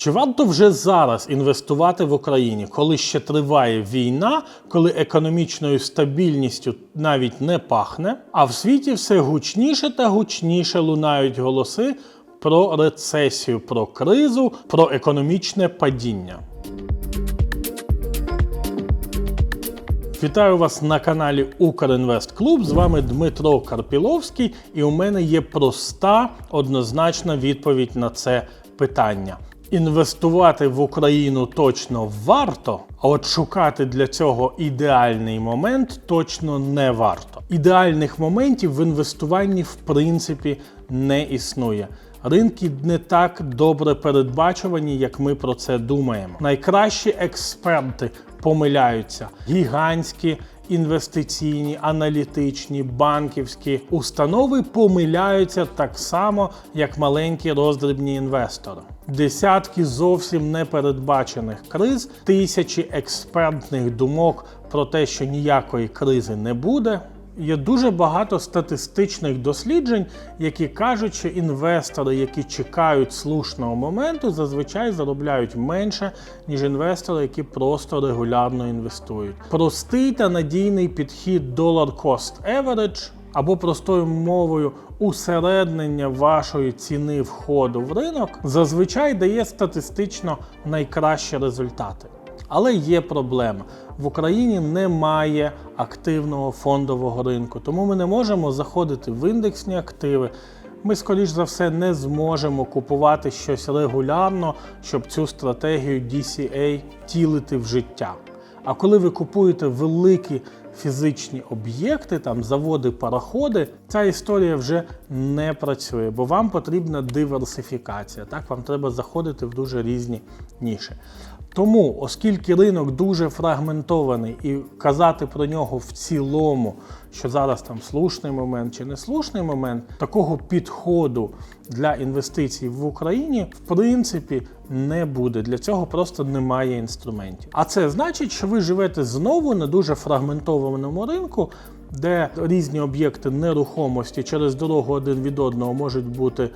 Чи варто вже зараз інвестувати в Україні, коли ще триває війна, коли економічною стабільністю навіть не пахне, а в світі все гучніше та гучніше лунають голоси про рецесію, про кризу, про економічне падіння? Вітаю вас на каналі Укрінвест Клуб. З вами Дмитро Карпіловський, і у мене є проста однозначна відповідь на це питання. Інвестувати в Україну точно варто, а от шукати для цього ідеальний момент точно не варто. Ідеальних моментів в інвестуванні в принципі не існує. Ринки не так добре передбачувані, як ми про це думаємо. Найкращі експерти помиляються. Гігантські інвестиційні, аналітичні, банківські установи помиляються так само, як маленькі роздрібні інвестори. Десятки зовсім непередбачених криз, тисячі експертних думок про те, що ніякої кризи не буде. Є дуже багато статистичних досліджень, які кажуть, що інвестори, які чекають слушного моменту, зазвичай заробляють менше, ніж інвестори, які просто регулярно інвестують. Простий та надійний підхід Dollar Cost Average або простою мовою усереднення вашої ціни входу в ринок зазвичай дає статистично найкращі результати. Але є проблема. В Україні немає активного фондового ринку, тому ми не можемо заходити в індексні активи. Ми, скоріш за все, не зможемо купувати щось регулярно, щоб цю стратегію DCA тілити в життя. А коли ви купуєте великі фізичні об'єкти, там заводи, пароходи, ця історія вже не працює, бо вам потрібна диверсифікація. Так, вам треба заходити в дуже різні ніші. Тому, оскільки ринок дуже фрагментований і казати про нього в цілому, що зараз там слушний момент чи не слушний момент, такого підходу для інвестицій в Україні в принципі не буде. Для цього просто немає інструментів. А це значить, що ви живете знову на дуже фрагментованому ринку. Де різні об'єкти нерухомості через дорогу один від одного можуть бути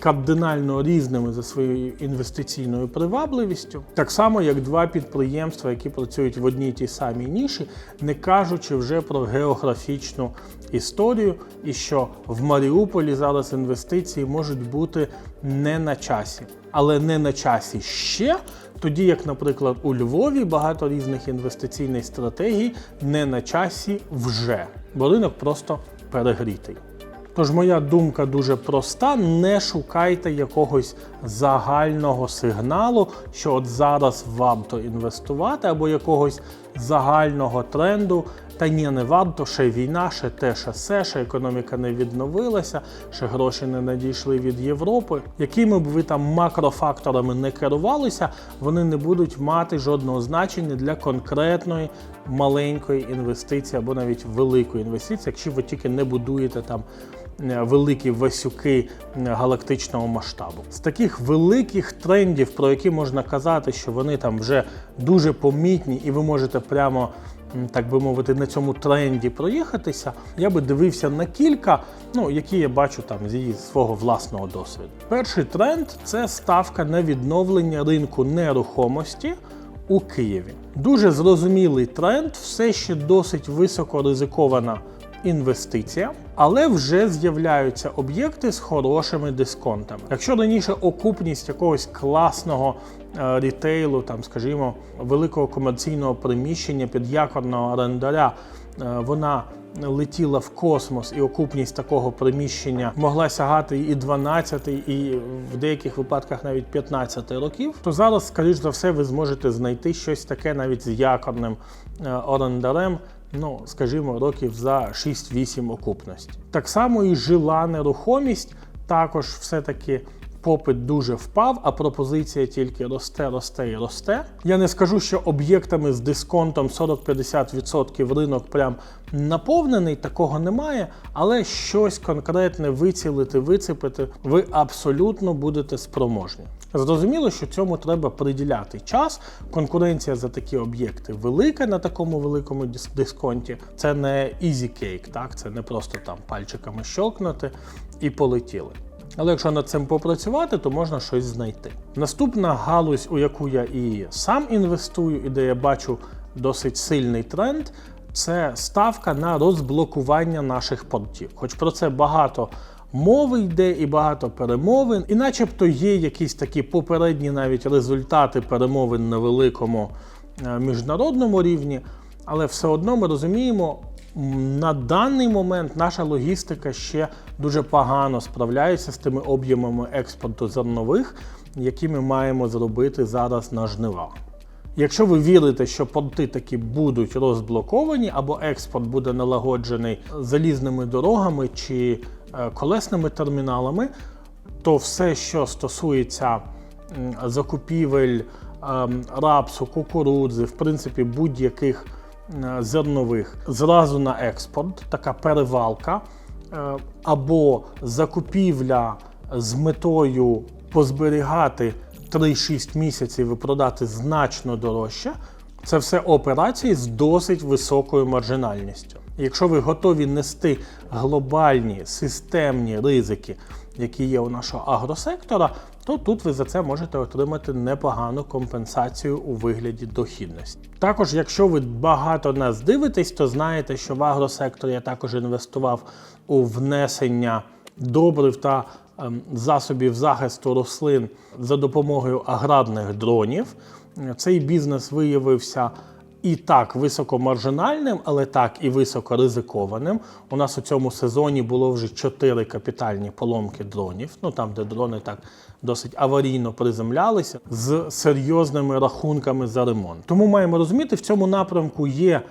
кардинально різними за своєю інвестиційною привабливістю, так само як два підприємства, які працюють в одній тій самій ніші, не кажучи вже про географічну історію, і що в Маріуполі зараз інвестиції можуть бути не на часі, але не на часі ще. Тоді, як, наприклад, у Львові багато різних інвестиційних стратегій не на часі вже, бо ринок просто перегрітий. Тож моя думка дуже проста: не шукайте якогось загального сигналу, що от зараз варто інвестувати, або якогось загального тренду. Та ні, не варто, ще війна, ще те, ще се, ще економіка не відновилася, ще гроші не надійшли від Європи. Якими б ви там макрофакторами не керувалися, вони не будуть мати жодного значення для конкретної маленької інвестиції або навіть великої інвестиції, якщо ви тільки не будуєте там великі васюки е, галактичного масштабу. З таких великих трендів, про які можна казати, що вони там вже дуже помітні, і ви можете прямо так би мовити, на цьому тренді проїхатися, я би дивився на кілька, ну які я бачу там з свого власного досвіду. Перший тренд це ставка на відновлення ринку нерухомості. У Києві дуже зрозумілий тренд, все ще досить високо ризикована інвестиція, але вже з'являються об'єкти з хорошими дисконтами. Якщо раніше окупність якогось класного е, рітейлу, там, скажімо, великого комерційного приміщення під якорного орендаря, е, вона летіла в космос, і окупність такого приміщення могла сягати і 12, і в деяких випадках навіть 15 років, то зараз, скоріш за все, ви зможете знайти щось таке навіть з якорним е, орендарем. Ну, скажімо, років за 6-8 окупності. Так само і жила нерухомість також все-таки попит дуже впав, а пропозиція тільки росте, росте і росте. Я не скажу, що об'єктами з дисконтом 40-50% ринок прям наповнений, такого немає, але щось конкретне вицілити, вицепити ви абсолютно будете спроможні. Зрозуміло, що цьому треба приділяти час. Конкуренція за такі об'єкти велика на такому великому дисконті. Це не easy cake, так це не просто там пальчиками щелкнути і полетіли. Але якщо над цим попрацювати, то можна щось знайти. Наступна галузь, у яку я і сам інвестую, і де я бачу досить сильний тренд, це ставка на розблокування наших портів. Хоч про це багато мови йде і багато перемовин, і начебто є якісь такі попередні навіть результати перемовин на великому е, міжнародному рівні, але все одно ми розуміємо, на даний момент наша логістика ще дуже погано справляється з тими об'ємами експорту зернових, які ми маємо зробити зараз на жнивах. Якщо ви вірите, що порти таки будуть розблоковані, або експорт буде налагоджений залізними дорогами чи е, колесними терміналами, то все, що стосується закупівель ем, рапсу, кукурудзи, в принципі, будь-яких зернових, зразу на експорт, така перевалка, або закупівля з метою позберігати 3-6 місяців і продати значно дорожче. Це все операції з досить високою маржинальністю. Якщо ви готові нести глобальні системні ризики, які є у нашого агросектора, то тут ви за це можете отримати непогану компенсацію у вигляді дохідності. Також, якщо ви багато нас дивитесь, то знаєте, що в агросекторі я також інвестував у внесення добрив та ем, засобів захисту рослин за допомогою аграрних дронів. Цей бізнес виявився і так високомаржинальним, але так і високоризикованим. У нас у цьому сезоні було вже чотири капітальні поломки дронів. Ну там, де дрони так досить аварійно приземлялися з серйозними рахунками за ремонт. Тому маємо розуміти, в цьому напрямку є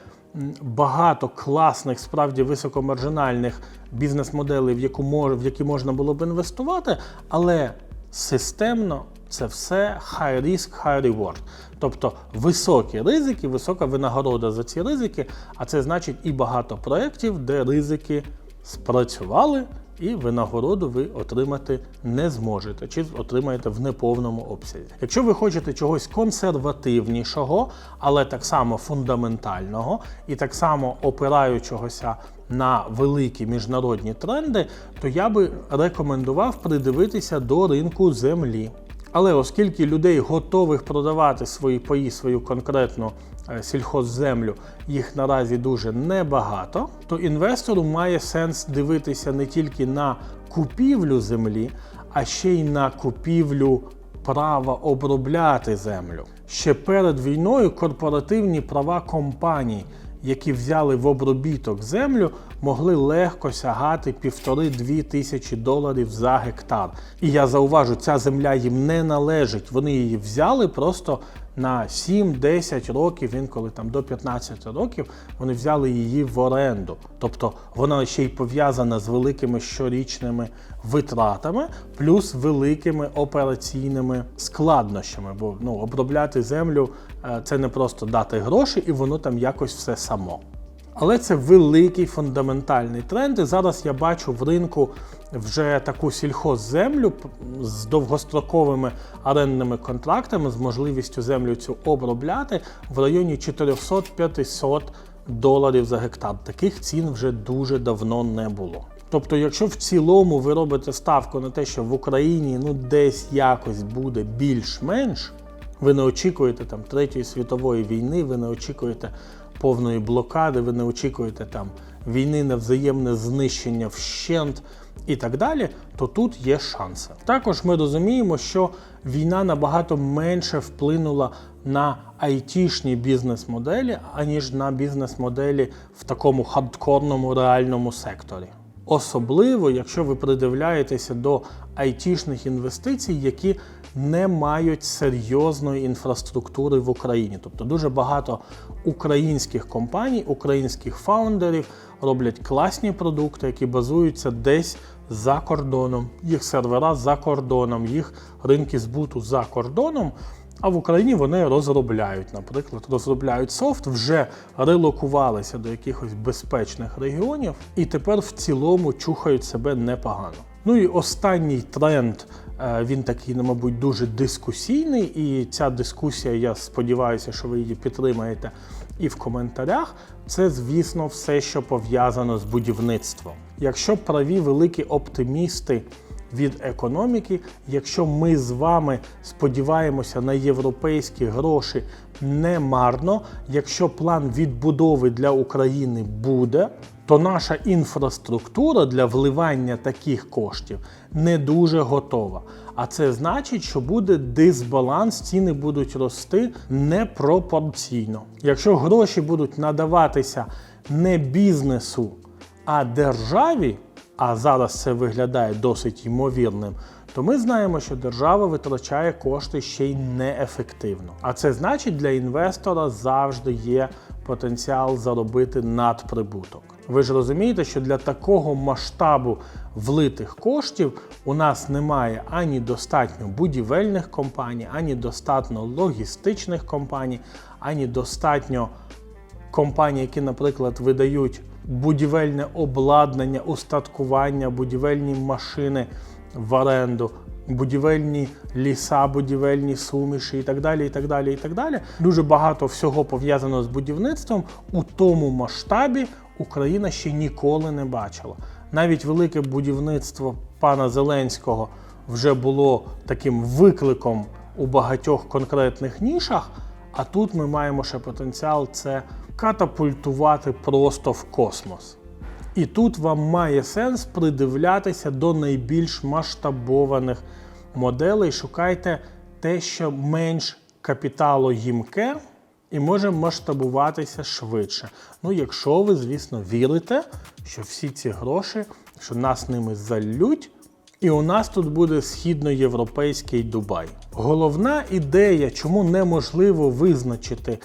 багато класних, справді високомаржинальних бізнес-моделей, в яку мож, в які можна було б інвестувати, але системно це все high risk, high reward. Тобто високі ризики, висока винагорода за ці ризики, а це значить і багато проєктів, де ризики спрацювали, і винагороду ви отримати не зможете, чи отримаєте в неповному обсязі. Якщо ви хочете чогось консервативнішого, але так само фундаментального, і так само опираючогося на великі міжнародні тренди, то я би рекомендував придивитися до ринку землі. Але оскільки людей готових продавати свої паї, свою конкретну е, сільхозземлю, їх наразі дуже небагато, то інвестору має сенс дивитися не тільки на купівлю землі, а ще й на купівлю права обробляти землю. Ще перед війною корпоративні права компаній, які взяли в обробіток землю, могли легко сягати півтори-дві тисячі доларів за гектар. І я зауважу, ця земля їм не належить. Вони її взяли просто на 7-10 років, інколи там до 15 років, вони взяли її в оренду. Тобто вона ще й пов'язана з великими щорічними витратами, плюс великими операційними складнощами. Бо ну, обробляти землю е, це не просто дати гроші, і воно там якось все само. Але це великий фундаментальний тренд. І зараз я бачу в ринку вже таку сільхозземлю з довгостроковими орендними контрактами, з можливістю землю цю обробляти в районі 400-500 доларів за гектар. Таких цін вже дуже давно не було. Тобто, якщо в цілому ви робите ставку на те, що в Україні ну десь якось буде більш-менш, ви не очікуєте там Третьої світової війни, ви не очікуєте повної блокади, ви не очікуєте там війни на взаємне знищення вщент і так далі, то тут є шанси. Також ми розуміємо, що війна набагато менше вплинула на айтішні бізнес-моделі, аніж на бізнес-моделі в такому хардкорному реальному секторі. Особливо, якщо ви придивляєтеся до айтішних інвестицій, які не мають серйозної інфраструктури в Україні. Тобто дуже багато українських компаній, українських фаундерів роблять класні продукти, які базуються десь за кордоном, їх сервера за кордоном, їх ринки збуту за кордоном. А в Україні вони розробляють, наприклад, розробляють софт, вже релокувалися до якихось безпечних регіонів і тепер в цілому чухають себе непогано. Ну і останній тренд, він такий, ну, мабуть, дуже дискусійний, і ця дискусія, я сподіваюся, що ви її підтримаєте і в коментарях. Це, звісно, все, що пов'язано з будівництвом. Якщо праві великі оптимісти від економіки. Якщо ми з вами сподіваємося на європейські гроші не марно, якщо план відбудови для України буде, то наша інфраструктура для вливання таких коштів не дуже готова. А це значить, що буде дисбаланс, ціни будуть рости непропорційно. Якщо гроші будуть надаватися не бізнесу, а державі, а зараз це виглядає досить ймовірним, то ми знаємо, що держава витрачає кошти ще й неефективно. А це значить, для інвестора завжди є потенціал заробити надприбуток. Ви ж розумієте, що для такого масштабу влитих коштів у нас немає ані достатньо будівельних компаній, ані достатньо логістичних компаній, ані достатньо компаній, які, наприклад, видають будівельне обладнання, устаткування, будівельні машини в оренду, будівельні ліса, будівельні суміші і так далі. і так далі, і так далі. Дуже багато всього пов'язано з будівництвом у тому масштабі Україна ще ніколи не бачила. Навіть велике будівництво пана Зеленського вже було таким викликом у багатьох конкретних нішах. А тут ми маємо ще потенціал це катапультувати просто в космос. І тут вам має сенс придивлятися до найбільш масштабованих моделей. Шукайте те, що менш капіталоїмке і може масштабуватися швидше. Ну, якщо ви, звісно, вірите, що всі ці гроші, що нас ними залють, і у нас тут буде східноєвропейський Дубай. Головна ідея, чому неможливо визначити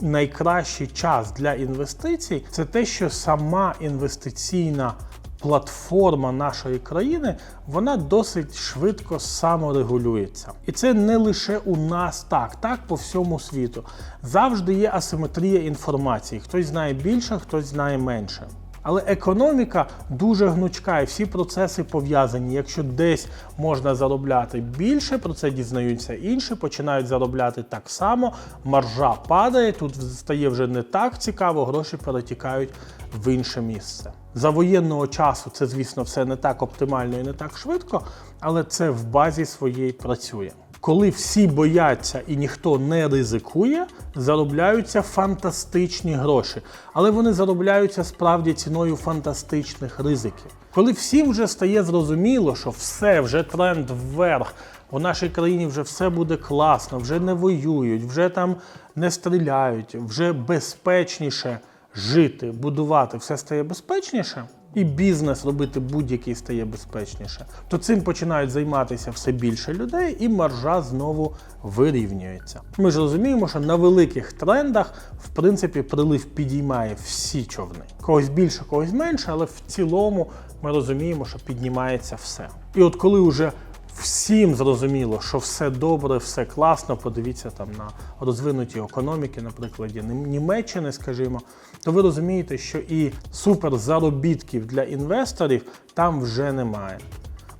найкращий час для інвестицій, це те, що сама інвестиційна платформа нашої країни вона досить швидко саморегулюється. І це не лише у нас так, так по всьому світу. Завжди є асиметрія інформації. Хтось знає більше, хтось знає менше. Але економіка дуже гнучка і всі процеси пов'язані. Якщо десь можна заробляти більше, про це дізнаються інші, починають заробляти так само, маржа падає, тут стає вже не так цікаво, гроші перетікають в інше місце. За воєнного часу це, звісно, все не так оптимально і не так швидко, але це в базі своєї працює. Коли всі бояться і ніхто не ризикує, заробляються фантастичні гроші. Але вони заробляються справді ціною фантастичних ризиків. Коли всім вже стає зрозуміло, що все, вже тренд вверх, у нашій країні вже все буде класно, вже не воюють, вже там не стріляють, вже безпечніше жити, будувати, все стає безпечніше. І бізнес робити будь-який стає безпечніше, то цим починають займатися все більше людей, і маржа знову вирівнюється. Ми ж розуміємо, що на великих трендах, в принципі, прилив підіймає всі човни. Когось більше, когось менше, але в цілому ми розуміємо, що піднімається все. І от коли вже всім зрозуміло, що все добре, все класно, подивіться там на розвинуті економіки, на прикладі Німеччини, скажімо, то ви розумієте, що і суперзаробітків для інвесторів там вже немає.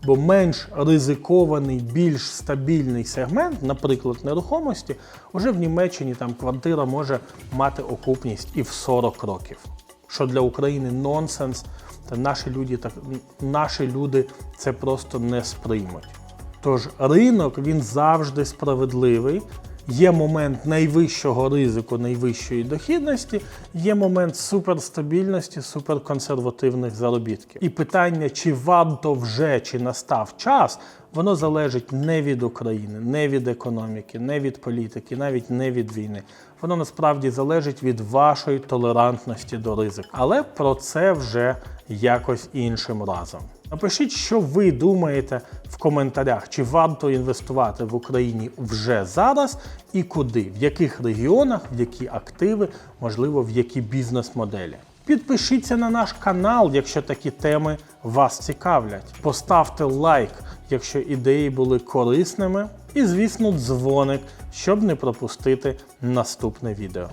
Бо менш ризикований, більш стабільний сегмент, наприклад, нерухомості, вже в Німеччині там квартира може мати окупність і в 40 років. Що для України нонсенс, та наші люди, так, наші люди це просто не сприймуть. Тож ринок він завжди справедливий. Є момент найвищого ризику, найвищої дохідності, є момент суперстабільності, суперконсервативних заробітків. І питання, чи варто вже чи настав час, воно залежить не від України, не від економіки, не від політики, навіть не від війни. Воно насправді залежить від вашої толерантності до ризику. Але про це вже якось іншим разом. Напишіть, що ви думаєте в коментарях, чи варто інвестувати в Україні вже зараз і куди, в яких регіонах, в які активи, можливо, в які бізнес-моделі. Підпишіться на наш канал, якщо такі теми вас цікавлять. Поставте лайк, якщо ідеї були корисними. І, звісно, дзвоник, щоб не пропустити наступне відео.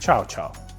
Чао-чао!